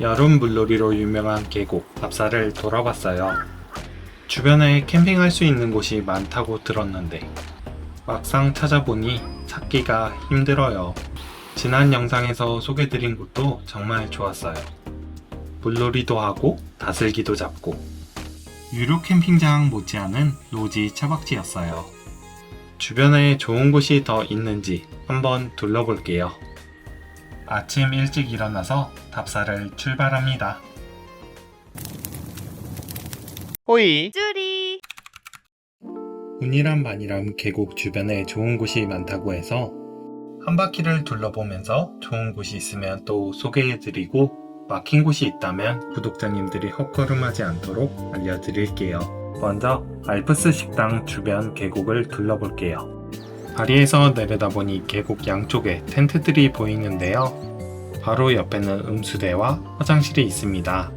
여름 물놀이로 유명한 계곡 답사를 돌아봤어요. 주변에 캠핑할 수 있는 곳이 많다고 들었는데 막상 찾아보니 찾기가 힘들어요. 지난 영상에서 소개드린 곳도 정말 좋았어요. 물놀이도 하고 다슬기도 잡고 유료 캠핑장 못지않은 노지 차박지였어요. 주변에 좋은 곳이 더 있는지 한번 둘러볼게요. 아침 일찍 일어나서 답사를 출발합니다. 호이! 쭈리 운이람 반이람 계곡 주변에 좋은 곳이 많다고 해서 한 바퀴를 둘러보면서 좋은 곳이 있으면 또 소개해드리고 막힌 곳이 있다면 구독자님들이 헛걸음하지 않도록 알려드릴게요. 먼저 알프스 식당 주변 계곡을 둘러볼게요. 다리에서 내려다보니 계곡 양쪽에 텐트들이 보이는데요. 바로 옆에는 음수대와 화장실이 있습니다.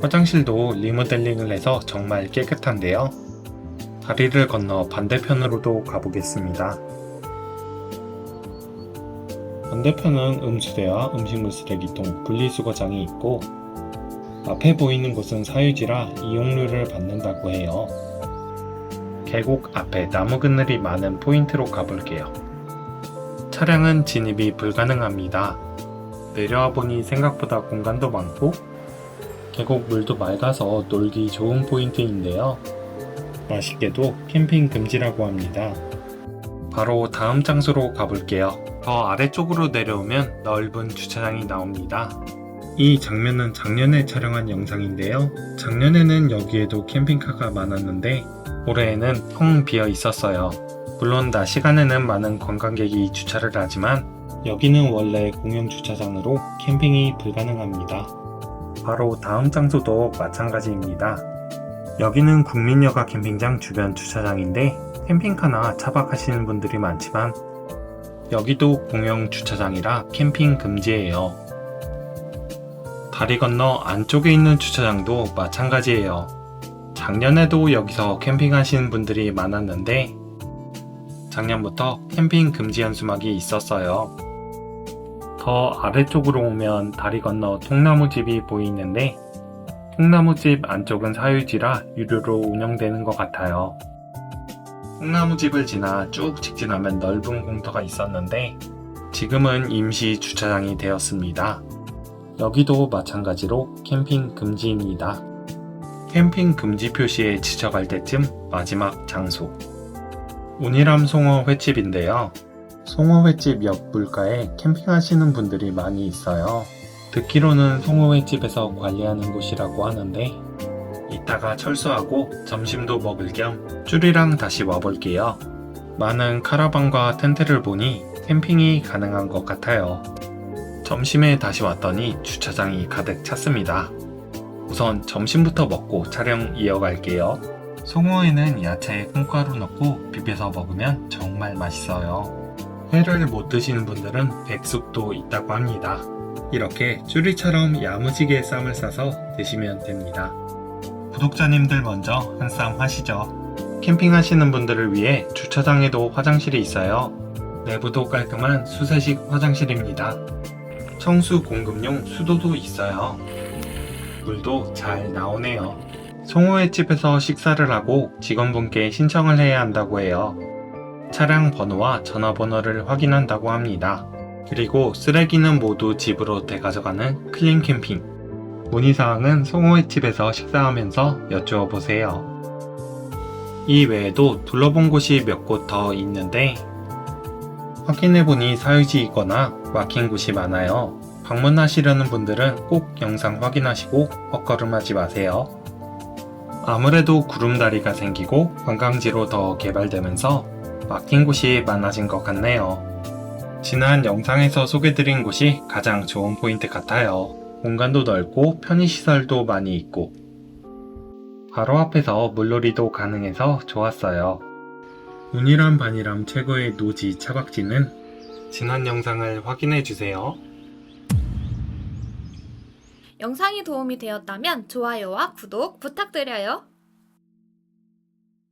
화장실도 리모델링을 해서 정말 깨끗한데요. 다리를 건너 반대편으로도 가보겠습니다. 반대편은 음수대와 음식물 쓰레기통, 분리수거장이 있고 앞에 보이는 곳은 사유지라 이용료를 받는다고 해요. 계곡 앞에 나무 그늘이 많은 포인트로 가볼게요. 차량은 진입이 불가능합니다. 내려와 보니 생각보다 공간도 많고 계곡 물도 맑아서 놀기 좋은 포인트인데요. 맛있게도 캠핑 금지라고 합니다. 바로 다음 장소로 가볼게요. 더 아래쪽으로 내려오면 넓은 주차장이 나옵니다. 이 장면은 작년에 촬영한 영상인데요. 작년에는 여기에도 캠핑카가 많았는데 올해에는 텅 비어 있었어요. 물론 낮 시간에는 많은 관광객이 주차를 하지만 여기는 원래 공영 주차장으로 캠핑이 불가능합니다. 바로 다음 장소도 마찬가지입니다. 여기는 국민여가 캠핑장 주변 주차장인데 캠핑카나 차박하시는 분들이 많지만 여기도 공영 주차장이라 캠핑 금지예요. 다리 건너 안쪽에 있는 주차장도 마찬가지예요. 작년에도 여기서 캠핑하시는 분들이 많았는데 작년부터 캠핑 금지 현수막이 있었어요. 더 아래쪽으로 오면 다리 건너 통나무집이 보이는데 통나무집 안쪽은 사유지라 유료로 운영되는 것 같아요. 통나무집을 지나 쭉 직진하면 넓은 공터가 있었는데 지금은 임시 주차장이 되었습니다. 여기도 마찬가지로 캠핑 금지입니다. 캠핑 금지 표시에 지쳐갈 때쯤 마지막 장소. 운이람 송어 횟집인데요. 송어 횟집 옆 물가에 캠핑하시는 분들이 많이 있어요. 듣기로는 송어 횟집에서 관리하는 곳이라고 하는데 이따가 철수하고 점심도 먹을 겸 쭈리랑 다시 와볼게요. 많은 카라반과 텐트를 보니 캠핑이 가능한 것 같아요. 점심에 다시 왔더니 주차장이 가득 찼습니다. 우선 점심부터 먹고 촬영 이어갈게요. 송어에는 야채에 콩가루 넣고 비벼서 먹으면 정말 맛있어요. 회를 못 드시는 분들은 백숙도 있다고 합니다. 이렇게 쭈리처럼 야무지게 쌈을 싸서 드시면 됩니다. 구독자님들 먼저 한 쌈 하시죠. 캠핑하시는 분들을 위해 주차장에도 화장실이 있어요. 내부도 깔끔한 수세식 화장실입니다. 청수 공급용 수도도 있어요. 물도 잘 나오네요. 송호회 집에서 식사를 하고 직원분께 신청을 해야 한다고 해요. 차량 번호와 전화번호를 확인한다고 합니다. 그리고 쓰레기는 모두 집으로 되가져가는 클린 캠핑. 문의사항은 송호회 집에서 식사하면서 여쭈어 보세요. 이 외에도 둘러본 곳이 몇 곳 더 있는데 확인해보니 사유지이거나 막힌 곳이 많아요. 방문하시려는 분들은 꼭 영상 확인하시고 헛걸음하지 마세요. 아무래도 구름다리가 생기고 관광지로 더 개발되면서 막힌 곳이 많아진 것 같네요. 지난 영상에서 소개드린 곳이 가장 좋은 포인트 같아요. 공간도 넓고 편의시설도 많이 있고 바로 앞에서 물놀이도 가능해서 좋았어요. 운이람 반이람 최고의 노지 차박지는 지난 영상을 확인해 주세요. 영상이 도움이 되었다면 좋아요와 구독 부탁드려요.